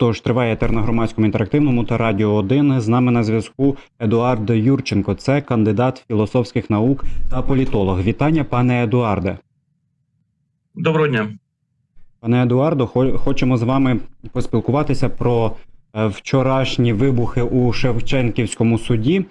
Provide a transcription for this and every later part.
Отож, триває етер на громадському інтерактивному та радіо 1. З нами на зв'язку Едуард Юрченко. Це кандидат філософських наук та політолог. Вітання, пане Едуарде. Доброго дня. Пане Едуардо, хочемо з вами поспілкуватися про е, вчорашні вибухи у Шевченківському суді.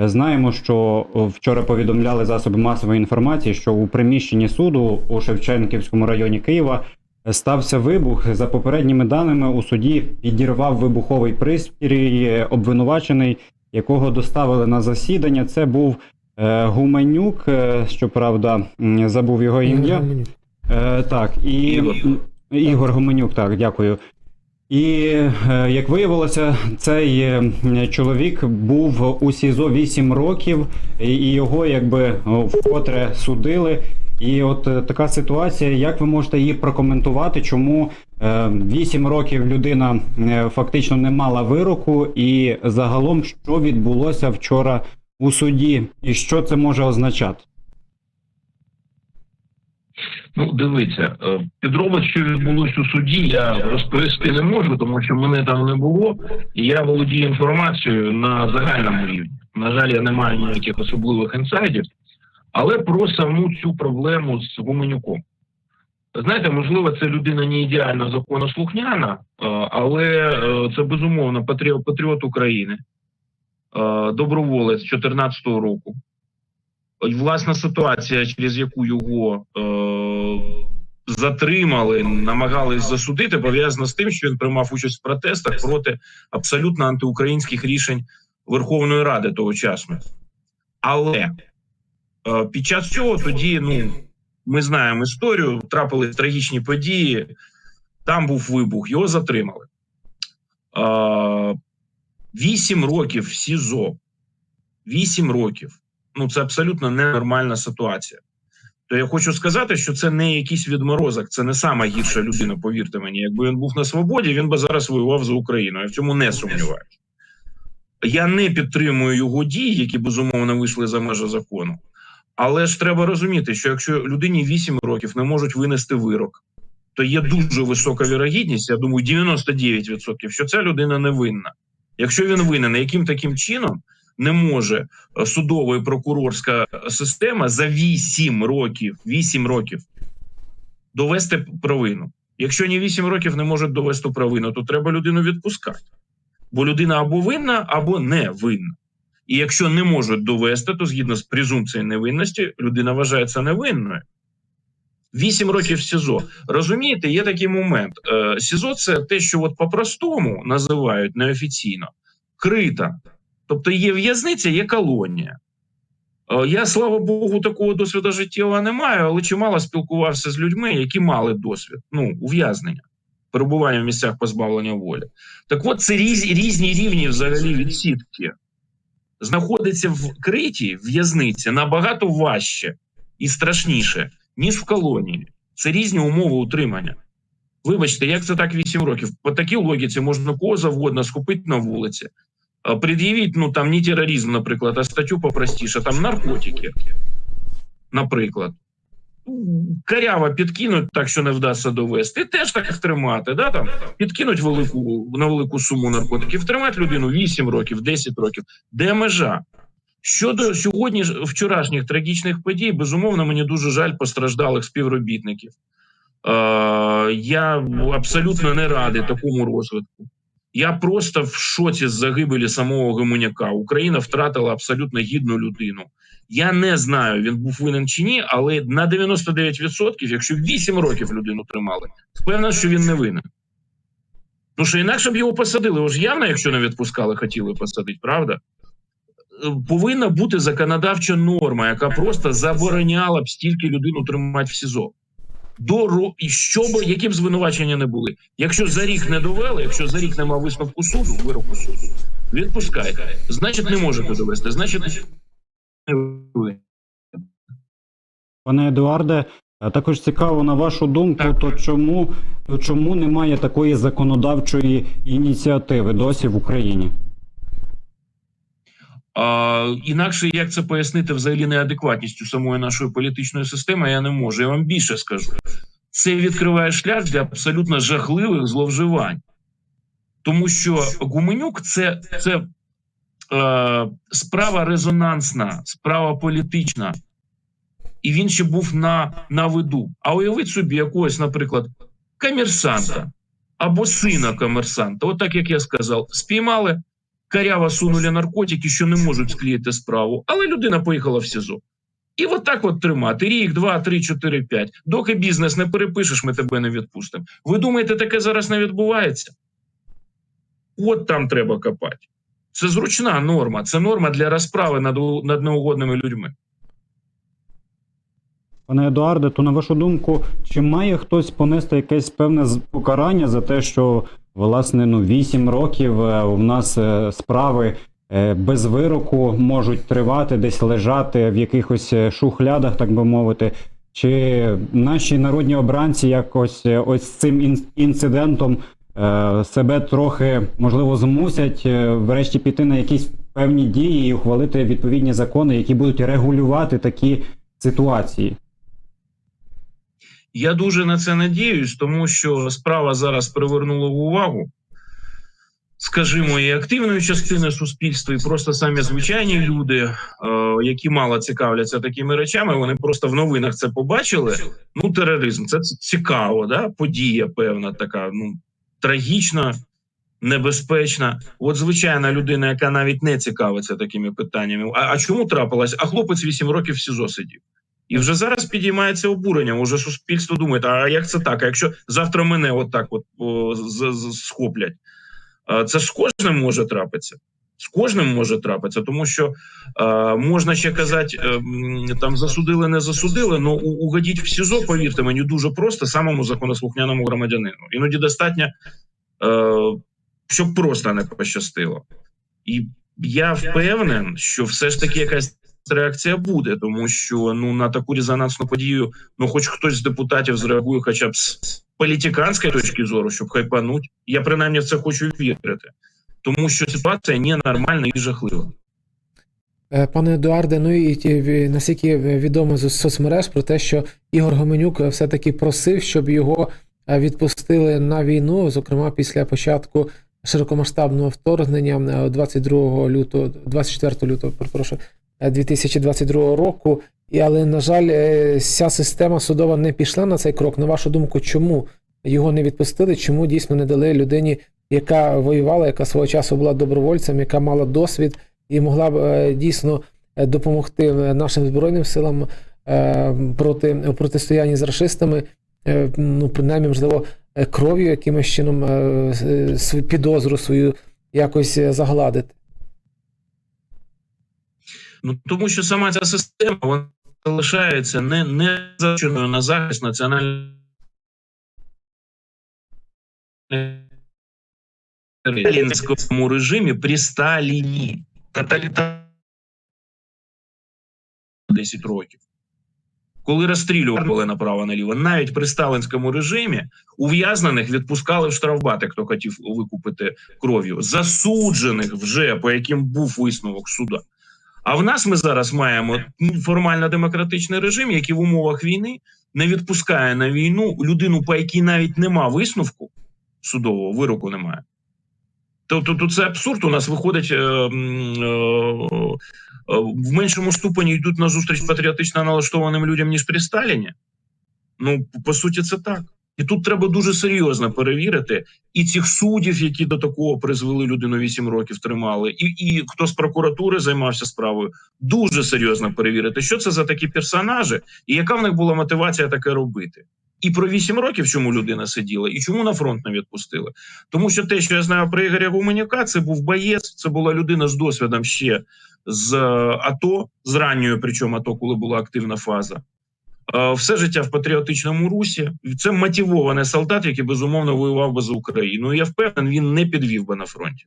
Е, Знаємо, що вчора повідомляли засоби масової інформації, що у приміщенні суду у Шевченківському районі Києва стався вибух. За попередніми даними у суді підірвав вибуховий пристрій е, обвинувачений, якого доставили на засідання. Це був е, Гуменюк, е, щоправда, забув його ім'я. Е, так, і Ігор. Ігор Гуменюк, так, дякую. І е, як виявилося, цей чоловік був у СІЗО 8 років, і і його якби вкотре судили. І от е, така ситуація, як ви можете її прокоментувати, чому е, 8 років людина е, фактично не мала вироку, і загалом що відбулося вчора у суді, і що це може означати? Ну, дивіться, е, підробити, що відбулося у суді, я розповісти не можу, тому що мене там не було, і я володію інформацією на загальному рівні. На жаль, я не маю ніяких особливих інсайдів, але про саму цю проблему з Гуменюком. Знаєте, можливо, це людина не ідеально законослухняна, е, але е, це безумовно патріот, України, е, доброволець 2014 року. Власна ситуація, через яку його затримали, намагались засудити, пов'язана з тим, що він приймав участь в протестах проти абсолютно антиукраїнських рішень Верховної Ради тогочасно. Але під час цього тоді, ну ми знаємо історію, трапились трагічні події. Там був вибух, його затримали. Е, Вісім років в СІЗО. Вісім років ну це абсолютно ненормальна ситуація. То я хочу сказати, що це не якийсь відморозок, це не сама гірша людина, повірте мені. Якби він був на свободі, він би зараз воював за Україну. Я в цьому не сумніваюся. Я не підтримую його дії, які безумовно вийшли за межі закону. Але ж треба розуміти, що якщо людині 8 років не можуть винести вирок, то є дуже висока вірогідність, я думаю, 99%, що ця людина не винна. Якщо він винен, яким таким чином не може е, судова і прокурорська система за 8 років, 8 років довести провину. Якщо ні 8 років не можуть довести провину, то треба людину відпускати. Бо людина або винна, або не винна. І якщо не можуть довести, то згідно з презумпцією невинності, людина вважається невинною. 8 років СІЗО. Розумієте, є такий момент. Е, СІЗО це те, що от по-простому називають неофіційно крита. Тобто є в'язниця, є колонія. Е, Я, слава Богу, такого досвіду життєвого не маю, але чимало спілкувався з людьми, які мали досвід ну, ув'язнення, перебування в місцях позбавлення волі. Так от це різ, різні рівні взагалі відсідки. Знаходиться в криті в'язниці набагато важче і страшніше, ніж в колонії. Це різні умови утримання. Вибачте, як це так 8 років? По такій логіці можна кого завгодно схопити на вулиці, пред'явіть, ну там не тероризм, наприклад, а статтю попростіше, там наркотики, наприклад. Карява підкинуть так, що не вдасться довести, і теж так тримати. Да, там, підкинуть велику, на велику суму наркотиків, тримати людину 8 років, 10 років. Де межа? Щодо сьогодні вчорашніх трагічних подій, безумовно, мені дуже жаль постраждалих співробітників. Е, я абсолютно не радий такому розвитку. Я просто в шоці з загибелі самого Гемуняка. Україна втратила абсолютно гідну людину. Я не знаю, він був винен чи ні, але на 99%, якщо 8 років людину тримали, впевнений, що він не винен. Ну що інакше б його посадили. Ось явно, якщо не відпускали, хотіли посадити, правда? Е, Повинна бути законодавча норма, яка просто забороняла б стільки людину тримати в СІЗО. До ро- і що б, які б звинувачення не були. Якщо за рік не довели, якщо за рік нема висновку суду, вироку суду, відпускайте. Значить, не можете довести. Значить, не. Пане Едуарде, також цікаво на вашу думку, то чому, то чому немає такої законодавчої ініціативи досі в Україні? А, інакше як це пояснити взагалі неадекватністю самої нашої політичної системи, я не можу. Я вам більше скажу. Це відкриває шлях для абсолютно жахливих зловживань. Тому що Гуменюк це, це е, справа резонансна, справа політична. І він ще був на, на виду. А уявіть собі якогось, наприклад, комерсанта або сина комерсанта. От так як я сказав, спіймали, каряво сунули наркотики, що не можуть склеїти справу, але людина поїхала в СІЗО. І от так от тримати рік, два, три, чотири, п'ять. Доки бізнес не перепишеш, ми тебе не відпустимо. Ви думаєте, таке зараз не відбувається? От там треба копати. Це зручна норма, це норма для розправи над, над неугодними людьми. Пане Едуарде, то на вашу думку, чи має хтось понести якесь певне покарання за те, що власне ну 8 років е, у нас е, справи е, без вироку можуть тривати, десь лежати в якихось шухлядах, так би мовити? Чи наші народні обранці якось ось цим ін- інцидентом себе трохи можливо змусять врешті піти на якісь певні дії і ухвалити відповідні закони, які будуть регулювати такі ситуації? Я дуже на це надіюсь, тому що справа зараз привернула увагу, скажімо, і активної частини суспільства, і просто самі звичайні люди, е, які мало цікавляться такими речами, вони просто в новинах це побачили. Ну, тероризм це цікаво, да? подія певна така, ну трагічна, небезпечна. От звичайна людина, яка навіть не цікавиться такими питаннями. А, а чому трапилось? А хлопець 8 років в СІЗО сидів. І вже зараз підіймається обурення. Уже суспільство думає, а як це так? А якщо завтра мене отак от о, з- з- схоплять? Це ж з кожним може трапитися. З кожним може трапитися, тому що е, можна ще казати, е, там засудили, не засудили. але угодіть в СІЗО, повірте мені, дуже просто самому законослухняному громадянину. Іноді достатньо, е, щоб просто не пощастило. І я впевнен, що все ж таки якась реакція буде, тому що ну на таку резонансну подію, ну хоч хтось з депутатів зреагує, хоча б з політиканської точки зору, щоб хайпануть. Я принаймні в це хочу вірити, тому що ситуація ненормальна і жахлива. Е, Пане Едуарде, ну і наскільки відомо з соцмереж про те, що Ігор Гоменюк все-таки просив, щоб його е, відпустили на війну, зокрема після початку широкомасштабного вторгнення е, 22 лютого, 24 лютого, перепрошую, 2022 року. І, але, на жаль, е, вся система судова не пішла на цей крок. На вашу думку, чому його не відпустили? Чому дійсно не дали людині, яка воювала, яка свого часу була добровольцем, яка мала досвід? і могла б е, дійсно е, допомогти е, нашим збройним силам е, проти у протистоянні з расистами, е, ну принаймні, можливо, е, кров'ю якимось чином е, е, підозру свою якось е, загладити. Ну тому що сама ця система вона залишається не, не зачиною на захист національної сталінському режимі при Сталіні. Тоталітар 10 років. Коли розстрілювали направо наліво, навіть при сталінському режимі ув'язнених відпускали в штрафбати, хто хотів викупити кров'ю, засуджених вже по яким був висновок суда. А в нас ми зараз маємо формально демократичний режим, який в умовах війни не відпускає на війну людину, по якій навіть нема висновку судового вироку немає. Тобто тут це абсурд. У нас виходить е, е, е, в меншому ступені йдуть на зустріч патріотично налаштованим людям, ніж при Сталіні. Ну, по суті, це так. І тут треба дуже серйозно перевірити і цих суддів, які до такого призвели людину 8 років тримали, і, і хто з прокуратури займався справою, дуже серйозно перевірити, що це за такі персонажі, і яка в них була мотивація таке робити. І про 8 років, чому людина сиділа, і чому на фронт не відпустили. Тому що те, що я знаю про Ігоря Гуменюка, це був боєць, це була людина з досвідом ще з е, АТО, з ранньою, причому АТО, коли була активна фаза. Е, Все життя в патріотичному русі. Це мотивований солдат, який безумовно воював би за Україну. Я впевнений, він не підвів би на фронті.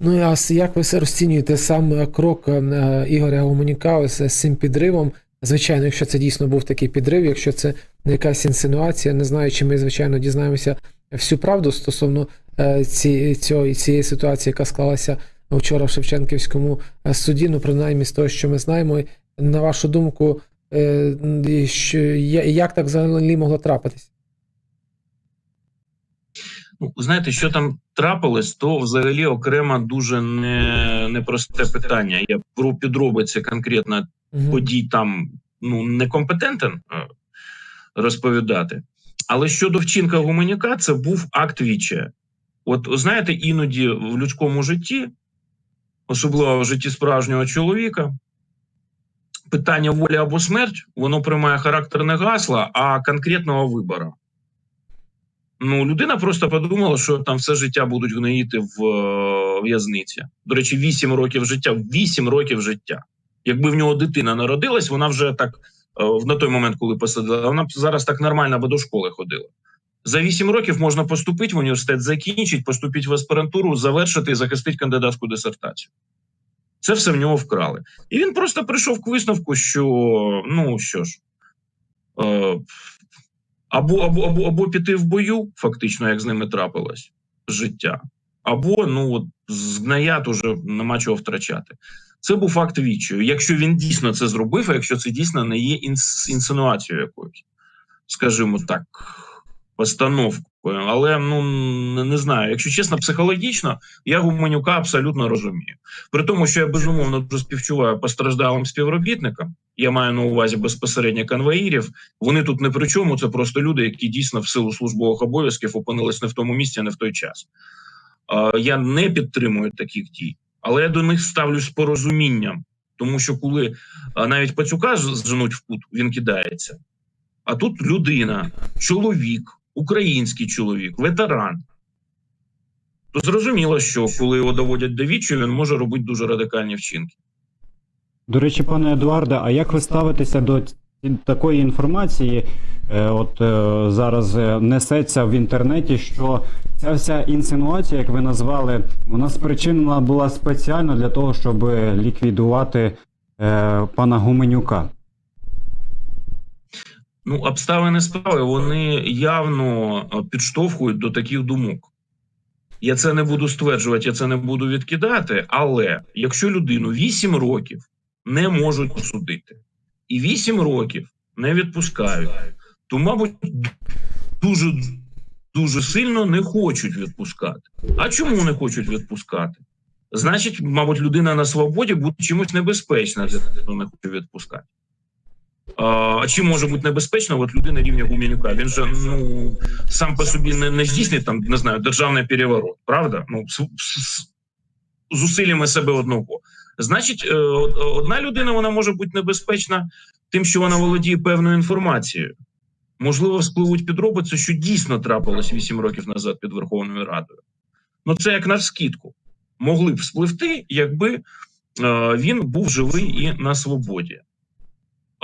Ну а як ви все розцінюєте сам е, крок е, Ігоря Гуменюка з цим підривом? Звичайно, якщо це дійсно був такий підрив, якщо це якась інсинуація, не знаю, чи ми, звичайно, дізнаємося всю правду стосовно ці, цього, цієї ситуації, яка склалася вчора в Шевченківському суді. Ну, принаймні, з того, що ми знаємо, на вашу думку, е, що, як так взагалі могло трапитись? Ну, знаєте, що там трапилось, то взагалі окремо дуже не, непросте питання. Я про підробиці конкретно Мгм. подій там ну некомпетентен е, розповідати. Але щодо вчинка гуманюка, це був акт віче. От знаєте, іноді в людському житті, особливо в житті справжнього чоловіка, питання волі або смерть, воно приймає характер не гасла, а конкретного вибору. Ну, людина просто подумала, що там все життя будуть гноїти в е, в'язниці. До речі, 8 років життя. 8 років життя. Якби в нього дитина народилась, вона вже так е, на той момент, коли посадила, вона б зараз так нормально би до школи ходила. За 8 років можна поступити в університет, закінчити, поступити в аспірантуру, завершити і захистити кандидатську дисертацію. Це все в нього вкрали. І він просто прийшов к висновку, що ну що ж, е, або, або, або, або піти в бою, фактично, як з ними трапилось життя, або ну от згнаят уже нема чого втрачати. Це був факт відчаю. Якщо він дійсно це зробив, а якщо це дійсно не є інс, інсинуацією якоюсь, скажімо так, постановкою. Але ну не, знаю, якщо чесно, психологічно я гуманюка абсолютно розумію. При тому, що я безумовно дуже співчуваю постраждалим співробітникам. Я маю на увазі безпосередньо конвоїрів. Вони тут не при чому. Це просто люди, які дійсно в силу службових обов'язків опинились не в тому місці, не в той час. Я не підтримую таких дій, але я до них ставлюсь з порозумінням, тому що коли навіть пацюка ж- женуть в кут, він кидається. А тут людина, чоловік, український чоловік, ветеран. То зрозуміло, що коли його доводять до віччя, він може робити дуже радикальні вчинки. До речі, пане Едуарде, а як ви ставитеся до такої інформації? Е, От е, зараз е, несеться в інтернеті, що ця вся інсинуація, як ви назвали, вона спричинена була спеціально для того, щоб ліквідувати е, пана Гуменюка. Ну, обставини справи вони явно е, підштовхують до таких думок. Я це не буду стверджувати, я це не буду відкидати. Але якщо людину 8 років не можуть посудити, і 8 років не відпускають, то, мабуть, дуже дуже сильно не хочуть відпускати. А чому не хочуть відпускати? Значить, мабуть, людина на свободі буде чимось небезпечна для того, хто не хоче відпускати. А чим може бути небезпечно? От людина рівня Гуменюка. Він же ну сам по собі не, не здійснить там, не знаю, державний переворот, правда? Ну з, зусиллями себе одного. Значить, е, одна людина вона може бути небезпечна тим, що вона володіє певною інформацією. Можливо, спливуть підробиці, що дійсно трапилось 8 років назад під Верховною Радою. Ну це як навскідку. Могли б спливти, якби е, він був живий і на свободі.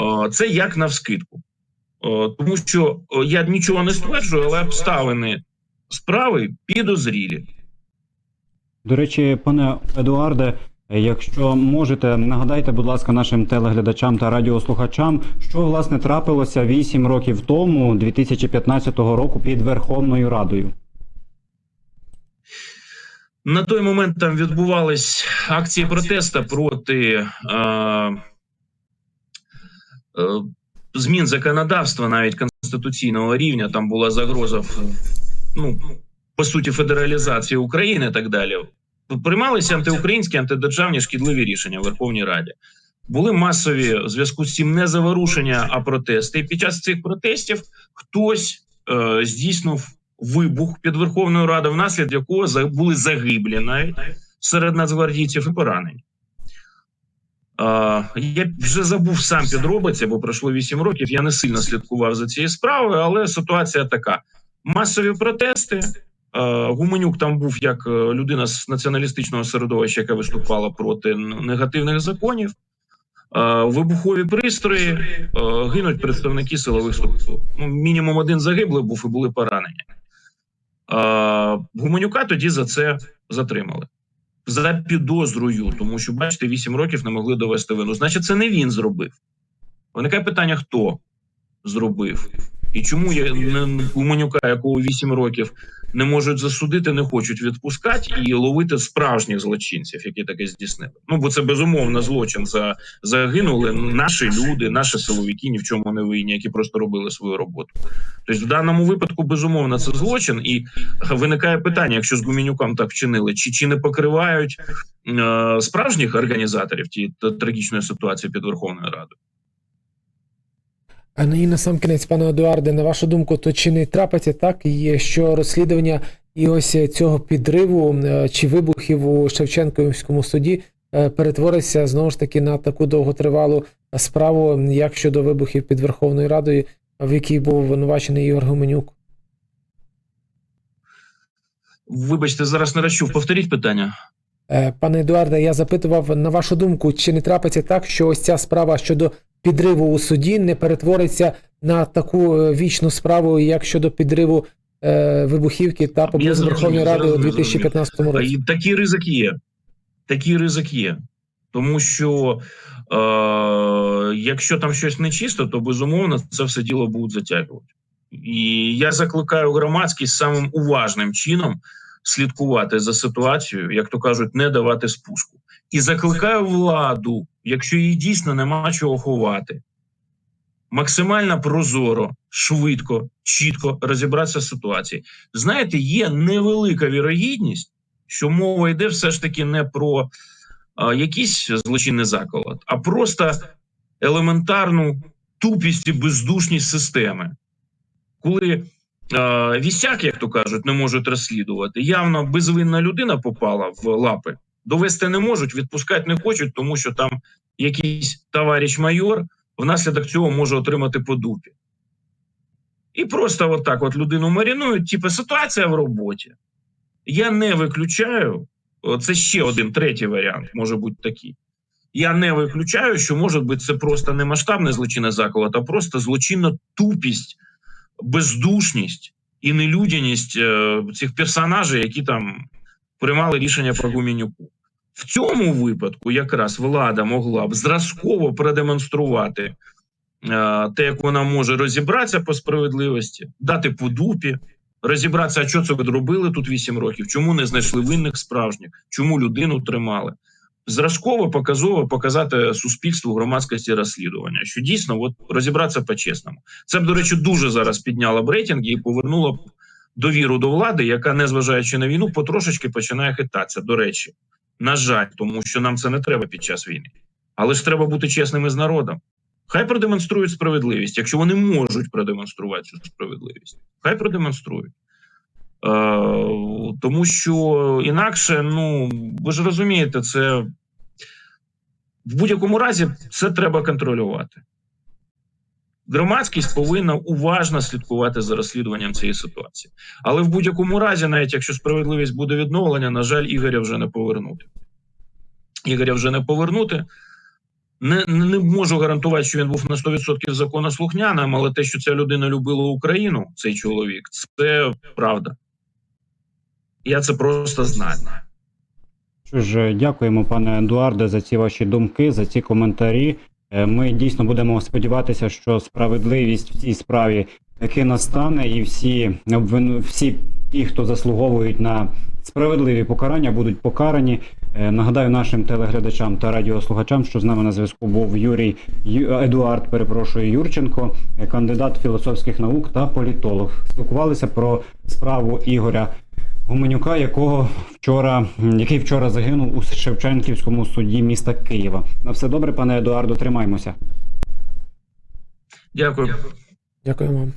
Е, Це як навскидку. Е, Тому що е, я нічого не стверджую, але обставини справи підозрілі. До речі, пане Едуарде, якщо можете, нагадайте, будь ласка, нашим телеглядачам та радіослухачам, що власне трапилося 8 років тому, 2015 року, під Верховною Радою. На той момент там відбувались акції протесту проти е, змін законодавства, навіть конституційного рівня. Там була загроза ну, по суті федералізації України і так далі. Приймалися антиукраїнські, антидержавні шкідливі рішення в Верховній Раді. Були масові в зв'язку з цим не заворушення, а протести. І під час цих протестів хтось е, здійснив вибух під Верховною Радою, внаслідок якого були загиблі навіть серед нацгвардійців і поранені. Я вже забув сам підробиці, бо пройшло 8 років. Я не сильно слідкував за цією справою, але ситуація така: масові протести. Гуменюк там був як е, людина з націоналістичного середовища, яка виступала проти негативних законів. Вибухові пристрої гинуть представники силових структур. Ну, мінімум один загиблий був і були поранені. Гуменюка тоді за це затримали. За підозрою, тому що, бачите, 8 років не могли довести вину. Значить, це не він зробив. Виникає питання, хто зробив. І чому я не- Манюка, якого 8 років не можуть засудити, не хочуть відпускати і ловити справжніх злочинців, які таке здійснили. Ну бо це безумовно злочин. За загинули наші люди, наші силовики ні в чому не винні, які просто робили свою роботу. Тобто, в даному випадку, безумовно, це злочин, і виникає питання, якщо з Гуменюком так вчинили, чи, чи не покривають е, справжніх організаторів тієї трагічної ситуації під Верховною Радою. А ну і на сам кінець, пане Едуарде, на вашу думку, то чи не трапиться так, що розслідування і ось цього підриву е, чи вибухів у Шевченківському суді е, перетвориться знову ж таки на таку довготривалу справу, як щодо вибухів під Верховною Радою, в якій був винувачений Ігор Гуменюк? Вибачте, зараз не розчув. Повторіть питання. Е, Пане Едуарде, я запитував на вашу думку, чи не трапиться так, що ось ця справа щодо підриву у суді не перетвориться на таку е, вічну справу, як щодо підриву е, вибухівки та поблизу Верховної Ради у зрозумів, 2015 році? Такий ризик є. Такий ризик є. Тому що е, якщо там щось нечисто, то безумовно це все діло будуть затягувати. І я закликаю громадськість самим уважним чином слідкувати за ситуацією, як то кажуть, не давати спуску. І закликаю владу, якщо їй дійсно нема чого ховати, максимально прозоро, швидко, чітко розібратися з ситуацією. Знаєте, є невелика вірогідність, що мова йде все ж таки не про а, якийсь злочинний заколот, а просто елементарну тупість і бездушність системи. Коли вісяк, як то кажуть, не можуть розслідувати, явно безвинна людина попала в лапи, довести не можуть, відпускати не хочуть, тому що там якийсь товариш майор внаслідок цього може отримати по дупі. І просто отак от людину марінують, типу ситуація в роботі. Я не виключаю, це ще один третій варіант, може бути такий. Я не виключаю, що може бути це просто не масштабне злочинне заколот, а просто злочинна тупість, бездушність і нелюдяність е, цих персонажів, які там приймали рішення про Гуменюку. В цьому випадку якраз влада могла б зразково продемонструвати е, те, як вона може розібратися по справедливості, дати по дупі, розібратися, а що це ви робили тут 8 років, чому не знайшли винних справжніх, чому людину тримали. Зразково показово показати суспільству громадськості розслідування, що дійсно от розібратися по-чесному. Це б, до речі, дуже зараз підняло б рейтинги і повернуло б довіру до влади, яка, незважаючи на війну, потрошечки починає хитатися. До речі, на жаль, тому що нам це не треба під час війни. Але ж треба бути чесними з народом. Хай продемонструють справедливість, якщо вони можуть продемонструвати цю справедливість. Хай продемонструють. Е, тому що інакше, ну ви ж розумієте, це в будь-якому разі це треба контролювати. Громадськість повинна уважно слідкувати за розслідуванням цієї ситуації. Але в будь-якому разі, навіть якщо справедливість буде відновлення, на жаль, Ігоря вже не повернути. Ігоря вже не повернути. Не, не можу гарантувати, що він був на 100% законослухняним, але те, що ця людина любила Україну, цей чоловік, це правда. Я це просто знаю. Що ж, дякуємо, пане Едуарде, за ці ваші думки, за ці коментарі. Е, Ми дійсно будемо сподіватися, що справедливість в цій справі таки настане, і всі всі ті, хто заслуговують на справедливі покарання, будуть покарані. Е, Нагадаю нашим телеглядачам та радіослухачам, що з нами на зв'язку був Юрій Едуард, перепрошую Юрченко, е, кандидат філософських наук та політолог. Спілкувалися про справу Ігоря Гуменюка, якого вчора, який вчора загинув у Шевченківському суді міста Києва. На все добре, пане Едуардо, тримаймося. Дякую. Дякую вам.